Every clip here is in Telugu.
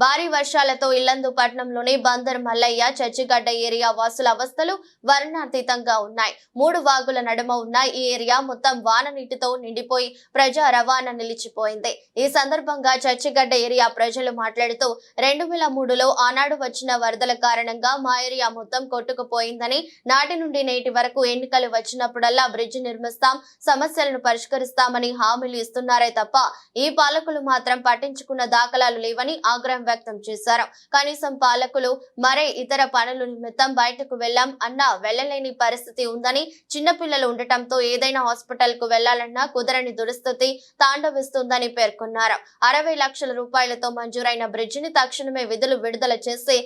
భారీ వర్షాలతో ఇల్లందు పట్టణంలోని బందర్ మల్లయ్య చర్చిగడ్డ ఏరియా వాసుల అవస్థలు వర్ణాతీతంగా ఉన్నాయి. మూడు వాగుల నడుమ ఉన్న ఈ ఏరియా మొత్తం వాన నీటితో నిండిపోయి ప్రజా రవాణా నిలిచిపోయింది. ఈ సందర్భంగా చర్చిగడ్డ ఏరియా ప్రజలు మాట్లాడుతూ రెండు వేల మూడులో ఆనాడు వచ్చిన వరదల కారణంగా మా ఏరియా మొత్తం కొట్టుకుపోయిందని నాటి నుండి నేటి వరకు ఎన్నికలు వచ్చినప్పుడల్లా బ్రిడ్జ్ నిర్మిస్తాం సమస్యలను పరిష్కరిస్తామని హామీలు ఇస్తున్నారే తప్ప ఈ పాలకులు మాత్రం పట్టించుకున్న దాఖలాలు లేవని ఆగ్రహం వ్యక్తం చేశారు. కనీసం పాలకులు మరే ఇతర పనుల నిమిత్తం బయటకు వెళ్ళాం అన్నా వెళ్ళలేని పరిస్థితి ఉందని చిన్నపిల్లలు ఉండటంతో ఏదైనా హాస్పిటల్కు వెళ్ళాలన్నా కుదరని దురస్థితి తాండవిస్తుందని పేర్కొన్నారు. అరవై లక్షల రూపాయలతో మంజూరైన బ్రిడ్జిని తక్షణమే విధులు విడుదల చేసి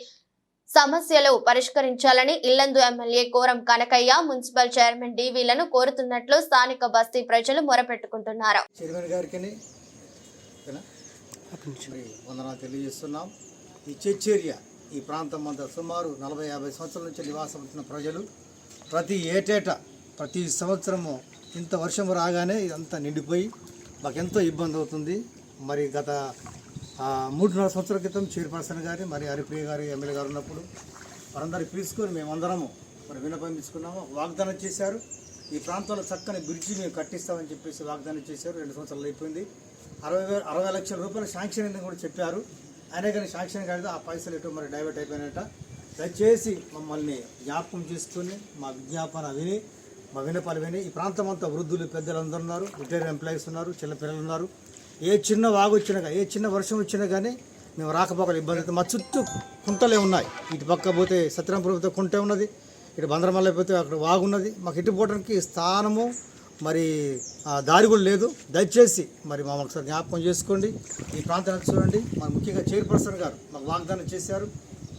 సమస్యలు పరిష్కరించాలని Yellandu MLA Koram Kanakayya municipal chairman డివిలను కోరుతున్నట్లు స్థానిక బస్తీ ప్రజలు మొరపెట్టుకుంటున్నారు. వందనాలు తెలియజేస్తున్నాం. ఈ చర్చేరియా ఈ ప్రాంతం అంతా సుమారు నలభై యాభై సంవత్సరాల నుంచి నివాసం ఉంటున్న ప్రజలు ప్రతి ఏటేటా ప్రతి సంవత్సరము ఇంత వర్షం రాగానే ఇదంతా నిండిపోయి మాకెంతో ఇబ్బంది అవుతుంది. మరి గత మూడున్నర సంవత్సరాల క్రితం చైర్పర్సన్ గారి మరి హరిప్రియ గారి ఎమ్మెల్యే గారు ఉన్నప్పుడు వారందరినీ పిలుచుకొని మేమందరము మరి వినపం తీసుకున్నాము. వాగ్దానం చేశారు. ఈ ప్రాంతంలో చక్కని బ్రిడ్జి మేము కట్టిస్తామని చెప్పేసి వాగ్దానం చేశారు. రెండు సంవత్సరాలు అయిపోయింది. అరవై వేల అరవై లక్షల రూపాయలు శాంక్షన్ అయిందని కూడా చెప్పారు. అయినా కానీ శాంక్షన్ కాదు ఆ పైసలు ఎటు మరి డైవర్ట్ అయిపోయినట్ట దయచేసి మమ్మల్ని జ్ఞాపకం చేసుకుని మా విజ్ఞాపన విని మా వినపాలు విని ఈ ప్రాంతం అంతా వృద్ధులు పెద్దలు అందరూ ఉన్నారు. రిటైర్డ్ ఎంప్లాయీస్ ఉన్నారు చిన్న పిల్లలు ఉన్నారు. ఏ చిన్న వాగు వచ్చినా ఏ చిన్న వర్షం వచ్చినా కానీ మేము రాకపోకలు ఇబ్బంది. అవుతుంది మా చుట్టూ కుంటలే ఉన్నాయి. ఇటు పక్క పోతే సత్యనారాయణపురంతో కుంటే ఉన్నది. ఇటు బందరమల్ల పోతే అక్కడ వాగున్నది. మాకు ఇటు పోవడానికి స్థానము మరి ఆ, దారి కూడా లేదు. దయచేసి మరి మా ఒకసారి జ్ఞాపకం చేసుకోండి. ఈ ప్రాంతాన్ని చూడండి. మన ముఖ్యంగా చైర్పర్సన్ గారు మాకు వాగ్దానం చేశారు.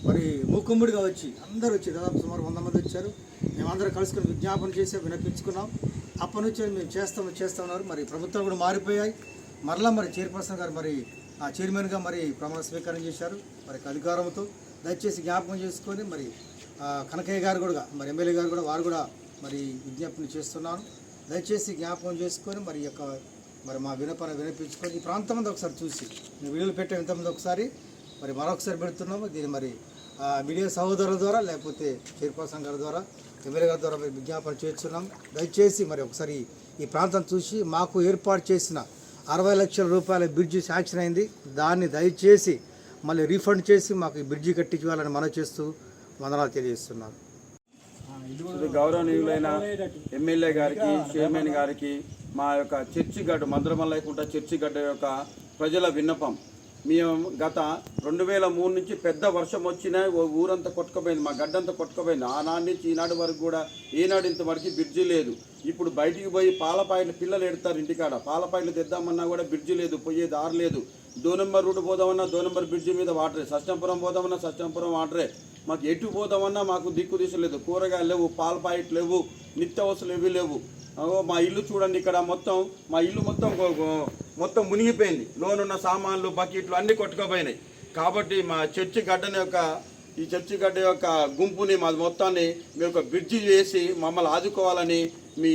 మరి మూకుమ్ముడిగా వచ్చి అందరూ వచ్చి దాదాపు సుమారు వంద మంది వచ్చారు. మేమందరం కలుసుకొని విజ్ఞాపన చేసి వినిపించుకున్నాం. అప్పటి నుంచి మేము చేస్తాం చేస్తున్నారు మరి ప్రభుత్వాలు కూడా మారిపోయాయి. మరలా మరి చైర్పర్సన్ గారు మరి ఆ చైర్మన్గా మరి ప్రమాణ స్వీకారం చేశారు. మరి అధికారంతో దయచేసి జ్ఞాపకం చేసుకొని మరి కనకయ్య గారు కూడా మరి ఎమ్మెల్యే గారు కూడా వారు కూడా మరి విజ్ఞప్తిని చేస్తున్నాను దయచేసి జ్ఞాపకం చేసుకొని మరి యొక్క మరి మా వినపన వినిపించుకొని ఈ ప్రాంతం అంతా ఒకసారి చూసి మేము వీడియోలు పెట్టాం ఇంతమంది ఒకసారి మరి మరొకసారి పెడుతున్నాము. దీన్ని మరి మీడియా సహోదరుల ద్వారా లేకపోతే చైర్పర్సన్ గారి ద్వారా ఎమ్మెల్యే గారి ద్వారా మరి విజ్ఞాపన చేస్తున్నాం. దయచేసి మరి ఒకసారి ఈ ప్రాంతం చూసి మాకు ఏర్పాటు చేసిన అరవై లక్షల రూపాయల బ్రిడ్జి శాంక్షన్ అయింది. దాన్ని దయచేసి మళ్ళీ రీఫండ్ చేసి మాకు ఈ బ్రిడ్జి కట్టించాలని మనం చేస్తూ వందనాలు తెలియజేస్తున్నాను. గౌరవనీయులైన ఎమ్మెల్యే గారికి చైర్మన్ గారికి మా యొక్క చర్చి గడ్డ మందరమల్లైకుంట చర్చి గడ్డ యొక్క ప్రజల విన్నపం మేము గత రెండు వేల మూడు నుంచి పెద్ద వర్షం వచ్చినా ఓ ఊరంతా కొట్టుకుపోయింది మా గడ్డంతా కొట్టుకుపోయింది. ఆనాడు నుంచి ఈనాడు వరకు కూడా ఈనాడు ఇంతవరకు బ్రిడ్జి లేదు. ఇప్పుడు బయటికి పోయి పాల పాయింట్లు పిల్లలు ఎడతారు ఇంటికాడ. పాల పాయింట్లు తెద్దామన్నా కూడా బ్రిడ్జి లేదు పోయే దారి లేదు. దో నెంబర్ రూట్ పోదామన్నా దో నెంబర్ బ్రిడ్జి మీద వాటరే. సత్యంపురం పోదామన్నా సత్యంపురం వాటరే. మాకు ఎటు పోదామన్నా మాకు దిక్కు దిశ లేదు. కూరగాయలు లేవు పాల లేవు నిత్యావసరాలు ఏవి లేవు. మా ఇల్లు చూడండి ఇక్కడ మొత్తం. మా ఇల్లు మొత్తం మొత్తం మునిగిపోయింది. లోనున్న సామాన్లు బకెట్లు అన్నీ కొట్టుకుపోయినాయి. కాబట్టి మా చర్చి గడ్డని యొక్క ఈ చర్చి గడ్డ యొక్క గుంపుని మా మొత్తాన్ని మీరు ఒక బ్రిడ్జి చేసి మమ్మల్ని ఆదుకోవాలని మీ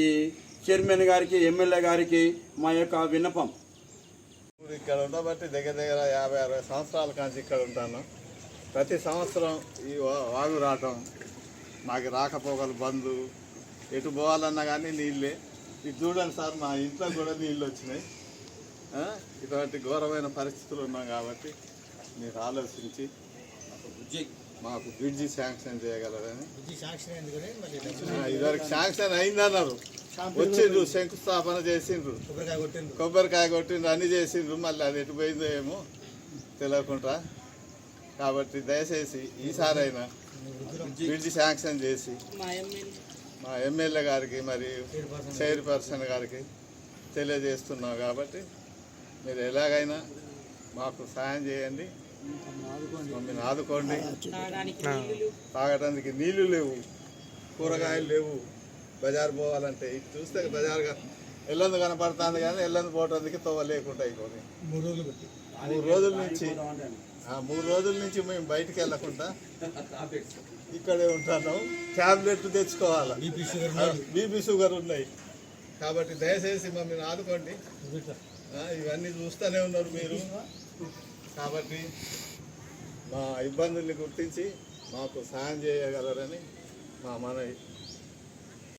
చైర్మన్ గారికి ఎమ్మెల్యే గారికి మా యొక్క విన్నపం. ఇక్కడ ఉండబట్టి దగ్గర దగ్గర యాభై అరవై సంవత్సరాల కాంచి ఇక్కడ ఉంటాను. ప్రతి సంవత్సరం ఈ వాగు రావటం మాకు రాకపోకలు బంధు ఎటు పోవాలన్నా కానీ నీళ్ళే. ఇది చూడండి సార్ మా ఇంట్లో కూడా నీళ్ళు వచ్చినాయి. ఇటువంటి ఘోరమైన పరిస్థితులు ఉన్నాం కాబట్టి మీరు ఆలోచించి మాకు బ్రిడ్జి శాంక్షన్ చేయగలరని. ఆ, ఇదివరకు శాంక్షన్ అయిందన్నారు. వచ్చిండ్రు శంకుస్థాపన చేసిండ్రు. కొబ్బరికాయ కొట్టిండ్రు. అన్ని చేసిండ్రు మళ్ళీ అది ఎటు పోయిందో ఏమో తెలియకుండా కాబట్టి దయచేసి ఈసారైనా బ్రిడ్జి శాంక్షన్ చేసి మా ఎమ్మెల్యే. గారికి మరి చైర్పర్సన్ గారికి తెలియజేస్తున్నాం కాబట్టి మీరు ఎలాగైనా మాకు సాయం చేయండి. మమ్మల్ని ఆదుకోండి. తాగడానికి నీళ్ళు లేవు. కూరగాయలు లేవు. బజార్ పోవాలంటే ఇది చూస్తే బజార్గా ఎల్లందు కనపడుతుంది కానీ ఎల్లందు పోవడానికి తోవ లేకుండా అయిపోయింది. మూడు రోజుల నుంచి ఆ, మూడు రోజుల నుంచి మేము బయటికి వెళ్ళకుండా ఇక్కడే ఉంటాను. ట్యాబ్లెట్ తెచ్చుకోవాలి? బీపీ షుగర్ ఉన్నాయి. కాబట్టి దయచేసి మమ్మల్ని ఆదుకోండి. ఇవన్నీ చూస్తూనే ఉన్నారు మీరు. కాబట్టి మా ఇబ్బందుల్ని గుర్తించి మాకు సాయం చేయగలరని మా మనవి.